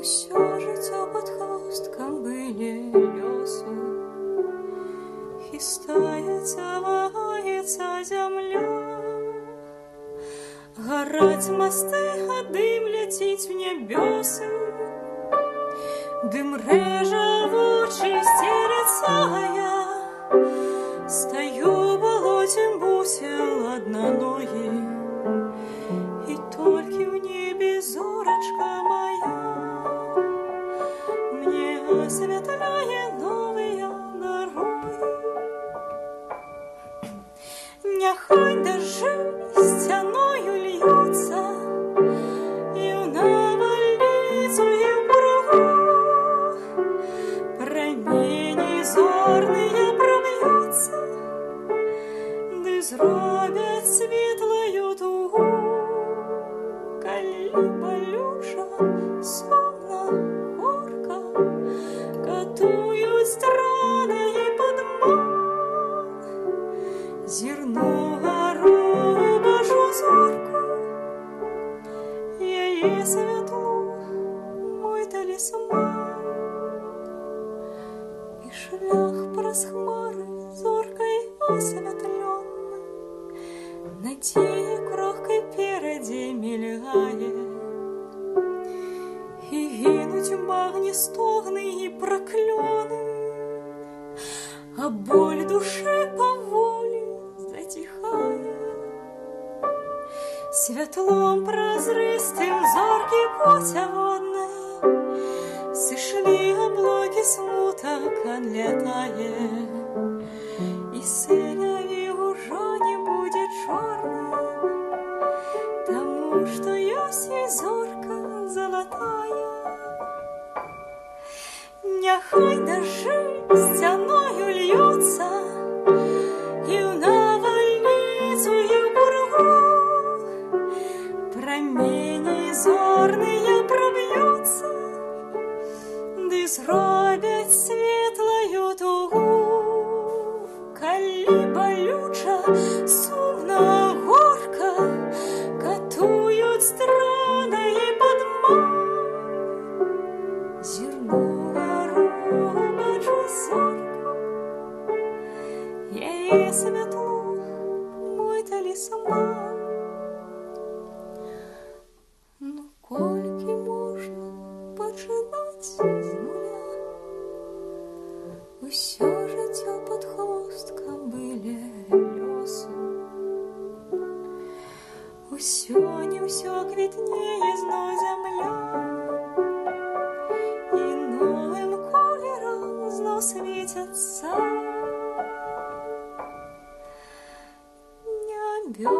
Усё жыццё пад хвосткам былі лёсу Хістаецца вагаецца зямля Гараць масты а дым ляціць в нябёсы Дым рэжа вочы сцерацая Стаю балоцем бусел аднаногі І толькі ў небе зоры шлях праз хмари зоркой освятленный, На тій крохкой переді мільгає. І гинуть в багні стогни і прокльони, а боль души поволі затихає. Світлом прозристим зоркий путя смуток отлетає, І синяві уже не буде чорним, Тому что есть и зорка золотая. Нехай дождь стяною льется, И в навальницу, и в бургу Промени зорные пробьются, Да зробят сумна горка, Катуют страны и подман. Зерно гору бачу зорку, Її світло, мой талісман. Ну, кольки можна починати з нуля? Усё Все не все квітніє зно земля, і новим кольором зно світяться. Небя.